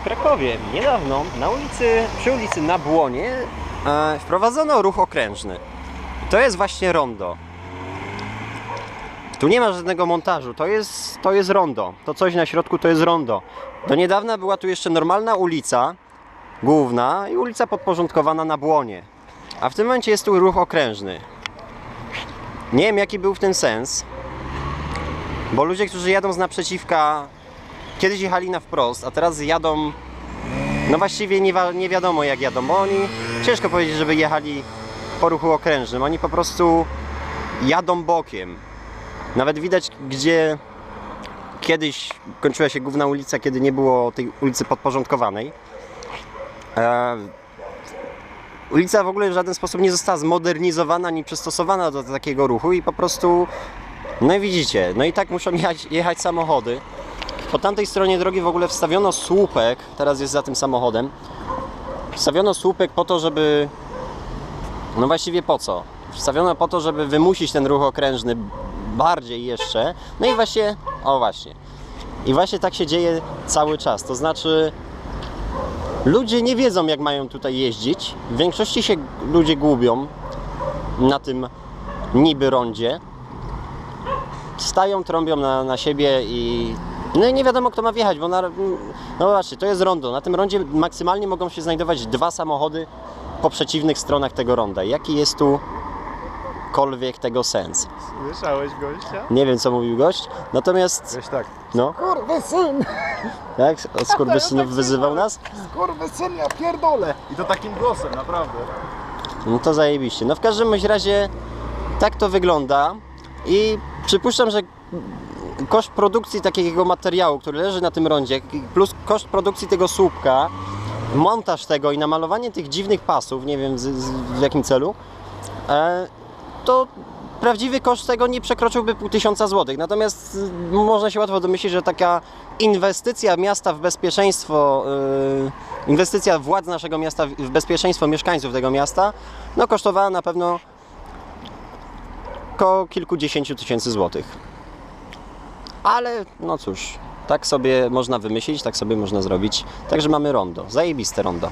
w Krakowie niedawno na ulicy, przy ulicy na Błonie e, wprowadzono ruch okrężny. To jest właśnie rondo. Tu nie ma żadnego montażu, to jest, to jest rondo. To coś na środku to jest rondo. Do niedawna była tu jeszcze normalna ulica, główna i ulica podporządkowana na Błonie. A w tym momencie jest tu ruch okrężny. Nie wiem jaki był w tym sens, bo ludzie, którzy jadą z naprzeciwka, kiedyś jechali na wprost, a teraz jadą, no właściwie nie, nie wiadomo jak jadą, bo oni, ciężko powiedzieć, żeby jechali po ruchu okrężnym, oni po prostu jadą bokiem. Nawet widać, gdzie kiedyś kończyła się główna ulica, kiedy nie było tej ulicy podporządkowanej. E, ulica w ogóle w żaden sposób nie została zmodernizowana ani przystosowana do takiego ruchu i po prostu, no i widzicie, no i tak muszą jechać, jechać samochody. Po tamtej stronie drogi w ogóle wstawiono słupek, teraz jest za tym samochodem. Wstawiono słupek po to, żeby. No właściwie po co? Wstawiono po to, żeby wymusić ten ruch okrężny bardziej jeszcze. No i właśnie, o właśnie. I właśnie tak się dzieje cały czas. To znaczy, ludzie nie wiedzą, jak mają tutaj jeździć. W większości się ludzie gubią na tym niby rondzie stają, trąbią na, na siebie i no i nie wiadomo kto ma wjechać, bo na, no zobaczcie, to jest rondo. Na tym rondzie maksymalnie mogą się znajdować dwa samochody po przeciwnych stronach tego ronda. Jaki jest tu kolwiek tego sens? Słyszałeś gościa? Nie wiem co mówił gość, natomiast Gość tak. no, Kurwy syn! tak, od skurwysynów wyzywał nas? Kurwy syn, ja pierdolę! I to takim głosem, naprawdę. No to zajebiście. No w każdym razie tak to wygląda i przypuszczam, że koszt produkcji takiego materiału, który leży na tym rondzie, plus koszt produkcji tego słupka, montaż tego i namalowanie tych dziwnych pasów, nie wiem z, z, w jakim celu, e, to prawdziwy koszt tego nie przekroczyłby pół tysiąca złotych. Natomiast y, można się łatwo domyślić, że taka inwestycja miasta w bezpieczeństwo, y, inwestycja władz naszego miasta w- w bezpieczeństwo mieszkańców tego miasta, no kosztowała na pewno około kilkudziesięciu tysięcy złotych. Ale no cóż, tak sobie można wymyślić, tak sobie można zrobić. Także mamy rondo, zajebiste rondo.